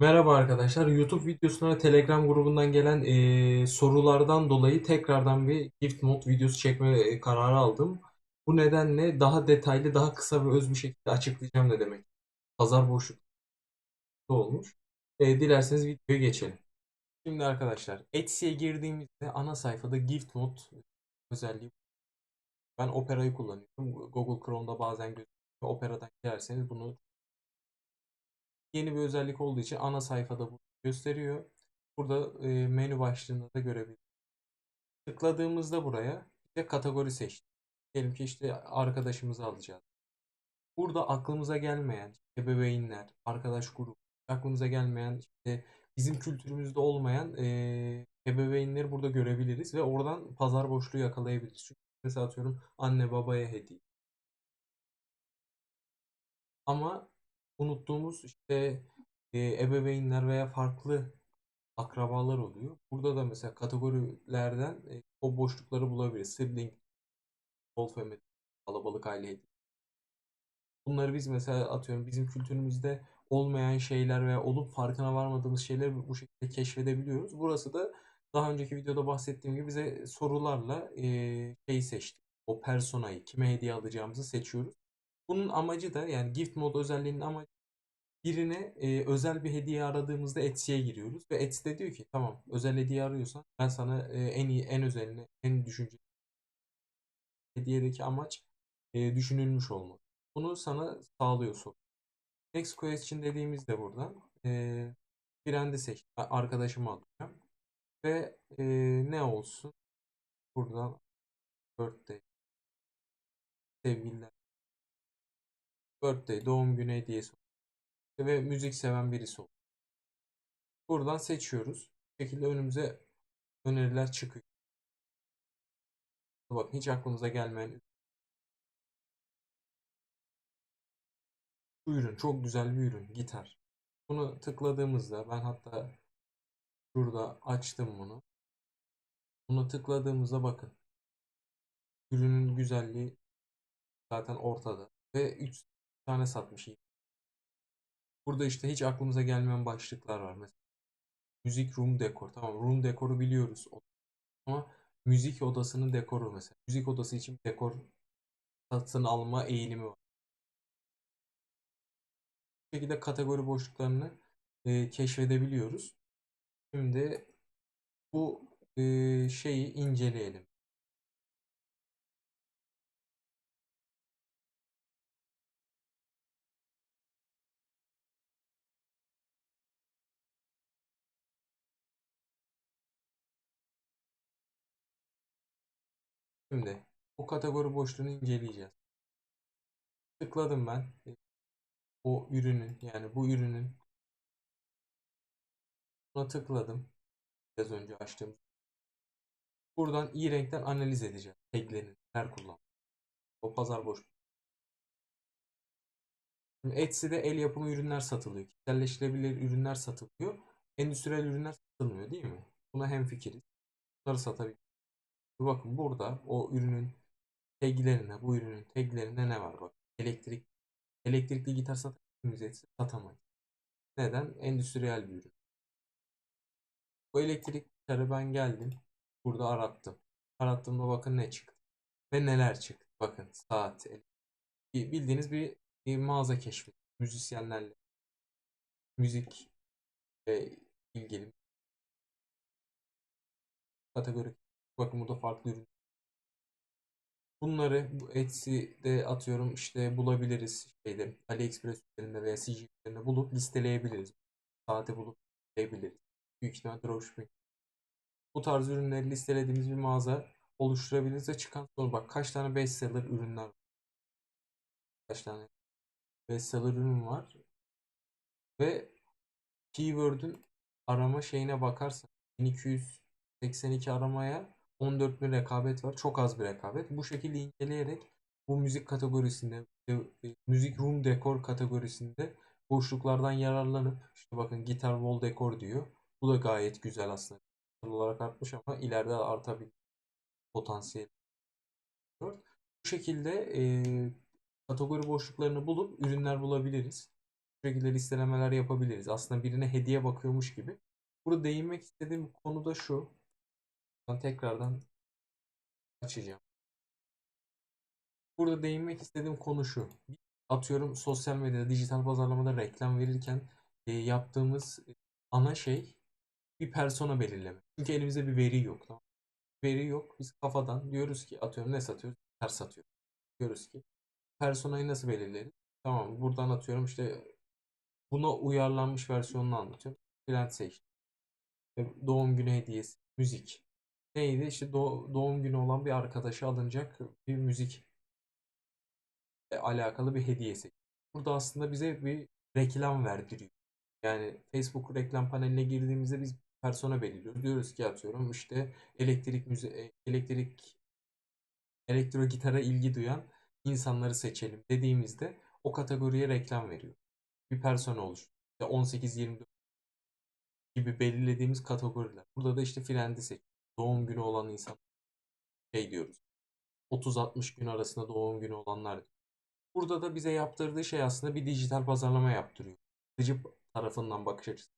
Merhaba arkadaşlar. YouTube videosuna Telegram grubundan gelen eee, sorulardan dolayı tekrardan bir gift mod videosu çekme e, kararı aldım. Bu nedenle daha detaylı, daha kısa ve öz bir şekilde açıklayacağım ne demek. Pazar boşlukta olmuş. E, dilerseniz videoya geçelim. Şimdi arkadaşlar Etsy'ye girdiğimizde ana sayfada gift mod özelliği. Ben Opera'yı kullanıyorum. Google Chrome'da bazen gözüküyor. Opera'dan girerseniz bunu Yeni bir özellik olduğu için ana sayfada gösteriyor. Burada e, menü başlığında da görebiliriz. Tıkladığımızda buraya işte kategori seçtik. Diyelim ki işte arkadaşımızı alacağız. Burada aklımıza gelmeyen ebeveynler, arkadaş grubu, aklımıza gelmeyen işte bizim kültürümüzde olmayan e, ebeveynleri burada görebiliriz ve oradan pazar boşluğu yakalayabiliriz. Çünkü mesela atıyorum anne babaya hediye. Ama unuttuğumuz işte e, ebeveynler veya farklı akrabalar oluyor. Burada da mesela kategorilerden e, o boşlukları bulabiliriz. Sibling, whole family, kalabalık aile. Bunları biz mesela atıyorum bizim kültürümüzde olmayan şeyler veya olup farkına varmadığımız şeyleri bu şekilde keşfedebiliyoruz. Burası da daha önceki videoda bahsettiğim gibi bize sorularla e, şeyi seçtik. O personayı, kime hediye alacağımızı seçiyoruz. Bunun amacı da yani gift mode özelliğinin amacı birine e, özel bir hediye aradığımızda Etsy'ye giriyoruz ve Etsy de diyor ki tamam özel hediye arıyorsan ben sana e, en iyi en özelini en düşünceli hediyedeki amaç e, düşünülmüş olmalı. Bunu sana sağlıyor soru. Next question dediğimizde buradan e, Brand'i seç. Arkadaşımı alacağım. Ve e, ne olsun? Buradan birthday sevgililer birthday doğum günü hediyesi ve müzik seven birisi olur. Buradan seçiyoruz. Bu şekilde önümüze öneriler çıkıyor. Bakın hiç aklımıza gelmeyen bu ürün çok güzel bir ürün gitar. Bunu tıkladığımızda ben hatta şurada açtım bunu. Bunu tıkladığımızda bakın. Ürünün güzelliği zaten ortada ve 3 tane satmış. Burada işte hiç aklımıza gelmeyen başlıklar var mesela. Müzik room dekor. Tamam room dekoru biliyoruz. Ama müzik odasının dekoru mesela. Müzik odası için dekor satın alma eğilimi var. Bu şekilde kategori boşluklarını e, keşfedebiliyoruz. Şimdi bu e, şeyi inceleyelim. Şimdi bu kategori boşluğunu inceleyeceğiz. Tıkladım ben. O ürünün yani bu ürünün buna tıkladım. Biraz önce açtığım. Buradan iyi renkten analiz edeceğim. Taglerini. Her kullan. O pazar boş. Şimdi Etsy'de el yapımı ürünler satılıyor. Kişiselleştirebilir ürünler satılıyor. Endüstriyel ürünler satılmıyor değil mi? Buna hemfikiriz. Bunları satabilir. Bakın burada o ürünün taglerine, bu ürünün taglerine ne var bak. Elektrik, elektrikli gitar satabilir Etsy? Satamayız. Neden? Endüstriyel bir ürün. Bu elektrik gitarı ben geldim. Burada arattım. Arattığımda bakın ne çıktı. Ve neler çıktı. Bakın saat. Bildiğiniz bir, bir mağaza keşfeti. Müzisyenlerle. Müzik ile ilgili. Kategori. Bakın burada farklı ürün. Bunları bu Etsy'de atıyorum işte bulabiliriz şeyde AliExpress üzerinde veya CG üzerinde bulup listeleyebiliriz. Saati bulup listeleyebiliriz. Büyük ihtimal dropshipping. Bu tarz ürünleri listelediğimiz bir mağaza oluşturabiliriz ve çıkan soru bak kaç tane bestseller ürünler var. Kaç tane bestseller ürün var. Ve keyword'ün arama şeyine bakarsan 1282 aramaya 14 bin rekabet var. Çok az bir rekabet. Bu şekilde inceleyerek bu müzik kategorisinde, e, müzik room dekor kategorisinde boşluklardan yararlanıp işte bakın gitar wall dekor diyor. Bu da gayet güzel aslında. olarak artmış ama ileride artabilir potansiyel. Bu şekilde e, kategori boşluklarını bulup ürünler bulabiliriz. şekilde listelemeler yapabiliriz. Aslında birine hediye bakıyormuş gibi. Burada değinmek istediğim konu da şu. Tekrardan açacağım. Burada değinmek istediğim konu şu. Atıyorum sosyal medyada, dijital pazarlamada reklam verirken e, yaptığımız ana şey bir persona belirleme. Çünkü elimizde bir veri yok. Tamam. Veri yok. Biz kafadan diyoruz ki atıyorum ne satıyoruz? Her satıyoruz. Diyoruz ki personayı nasıl belirleriz? Tamam buradan atıyorum işte buna uyarlanmış versiyonunu anlatıyorum. Seçtim. İşte Doğum günü hediyesi, müzik. Neydi? İşte doğ- doğum günü olan bir arkadaşa alınacak bir müzik e, alakalı bir hediyesi. Burada aslında bize bir reklam verdiriyor. Yani Facebook reklam paneline girdiğimizde biz persona belirliyoruz. Diyoruz ki atıyorum işte elektrik müze e, elektrik elektro gitara ilgi duyan insanları seçelim dediğimizde o kategoriye reklam veriyor. Bir persona oluşturuyor. İşte 18-24 gibi belirlediğimiz kategoriler. Burada da işte Friend'i seç. Doğum günü olan insan şey diyoruz. 30-60 gün arasında doğum günü olanlar. Burada da bize yaptırdığı şey aslında bir dijital pazarlama yaptırıyor. Satıcı tarafından bakış açısı.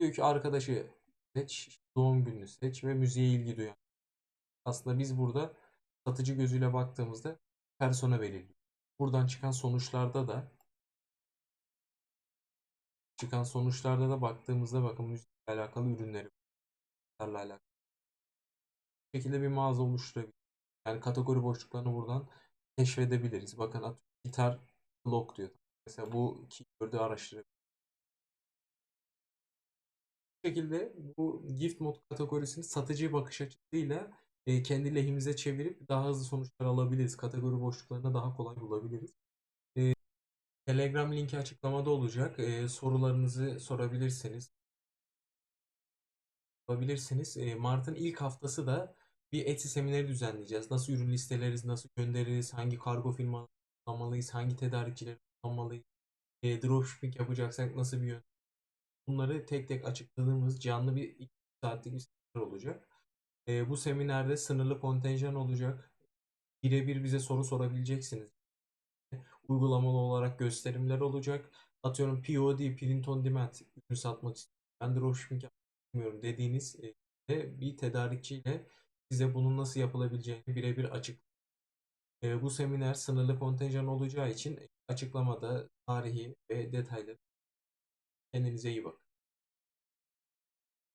Diyor ki arkadaşı seç, doğum gününü seç ve müziğe ilgi duyan. Aslında biz burada satıcı gözüyle baktığımızda persona belirliyor. Buradan çıkan sonuçlarda da çıkan sonuçlarda da baktığımızda bakın müzikle alakalı ürünleri alakalı. Bu şekilde bir mağaza oluşturabiliriz. Yani kategori boşluklarını buradan keşfedebiliriz. Bakın at gitar blok diyor. Mesela bu keyword'ü araştırabiliriz. Bu şekilde bu gift mod kategorisini satıcı bakış açısıyla e, kendi lehimize çevirip daha hızlı sonuçlar alabiliriz. Kategori boşluklarını daha kolay bulabiliriz. E, Telegram linki açıklamada olacak. E, sorularınızı sorabilirsiniz. Sorabilirsiniz. E, Mart'ın ilk haftası da bir Etsy semineri düzenleyeceğiz. Nasıl ürün listeleriz, nasıl göndeririz, hangi kargo firma kullanmalıyız, hangi tedarikçileri kullanmalıyız, e, dropshipping yapacaksak nasıl bir yöntem bunları tek tek açıkladığımız canlı bir 2 saatlik bir seminer olacak. E, bu seminerde sınırlı kontenjan olacak. Birebir bize soru sorabileceksiniz. Uygulamalı olarak gösterimler olacak. Atıyorum POD, Print on Demand ürün satmak istiyorum. Ben dropshipping istemiyorum dediğiniz e, bir tedarikçiyle size bunun nasıl yapılabileceğini birebir açık. E, bu seminer sınırlı kontenjan olacağı için açıklamada tarihi ve detayları kendinize iyi bakın.